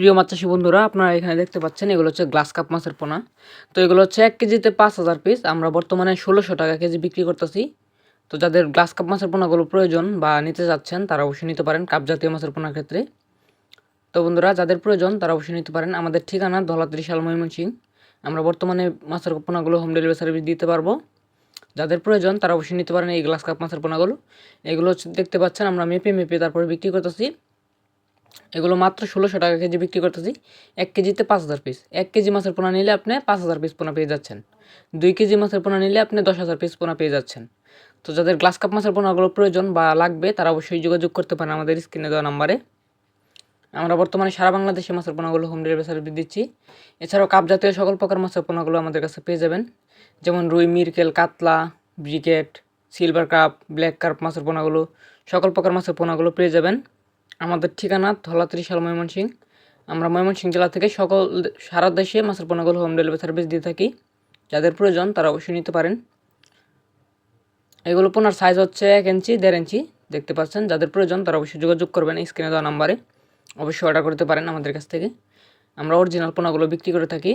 প্রিয় মাছ চাষি বন্ধুরা, আপনারা এখানে দেখতে পাচ্ছেন, এগুলো হচ্ছে গ্লাস কাপ মাছের পোনা। তো এগুলো হচ্ছে এক কেজিতে পাঁচ হাজার পিস আমরা বর্তমানে ষোলোশো টাকা কেজি বিক্রি করতেছি। তো যাদের গ্লাস কাপ মাছের পোনাগুলো প্রয়োজন বা নিতে যাচ্ছেন তারা অবশ্যই নিতে পারেন কাপ জাতীয় মাছের পোনার ক্ষেত্রে। তো বন্ধুরা, যাদের প্রয়োজন, তারা অবশ্যই নিতে পারেন। আমাদের ঠিকানা ধলাত্রিশ সাল ময়মনসিং। আমরা বর্তমানে মাছের পোনাগুলো হোম ডেলিভারি সার্ভিস দিতে পারব। যাদের প্রয়োজন, তারা অবশ্যই নিতে পারেন এই গ্লাস কাপ মাছের পোনাগুলো। এগুলো দেখতে পাচ্ছেন, আমরা মেপে মেপে তারপরে বিক্রি করতেছি। এগুলো মাত্র ষোলোশো টাকা কেজি বিক্রি করতেছি। এক কেজিতে পাঁচ হাজার পিস এক কেজি মাছের পোনা নিলে আপনি পাঁচ হাজার পিস পোনা পেয়ে যাচ্ছেন। দুই কেজি মাছের পোনা নিলে আপনি দশ হাজার পিস পোনা পেয়ে যাচ্ছেন। তো যাদের গ্লাস কাপ মাছের পোনাগুলো প্রয়োজন বা লাগবে, তারা অবশ্যই যোগাযোগ করতে পারেন আমাদের স্ক্রিনে দেওয়া নাম্বারে। আমরা বর্তমানে সারা বাংলাদেশে মাছের পোনাগুলো হোম ডেলিভারি সার্ভিস দিচ্ছি। এছাড়াও কাপ জাতীয় সকল প্রকার মাছের পোনাগুলো আমাদের কাছে পেয়ে যাবেন। যেমন রুই, মিরকেল, কাতলা, ব্রিকেট সিলভার কাপ ব্ল্যাক কার্প মাছের পোনাগুলো, সকল প্রকার মাছের পোনাগুলো পেয়ে যাবেন। আমাদের ঠিকানা ধলাত্রিশ সাল ময়মনসিং। আমরা ময়মনসিং জেলা থেকে সকল সারা দেশে মাছের পোনাগুলো হোম ডেলিভারি সার্ভিস দিয়ে থাকি। যাদের প্রয়োজন তারা অবশ্যই নিতে পারেন। এগুলো পোনার সাইজ হচ্ছে এক ইঞ্চি, দেড় ইঞ্চি। দেখতে পাচ্ছেন, যাদের প্রয়োজন তারা অবশ্যই যোগাযোগ করবেন স্ক্রিনে দেওয়া নাম্বারে অবশ্যই অর্ডার করতে পারেন আমাদের কাছ থেকে। আমরা অরিজিনাল পোনাগুলো বিক্রি করে থাকি।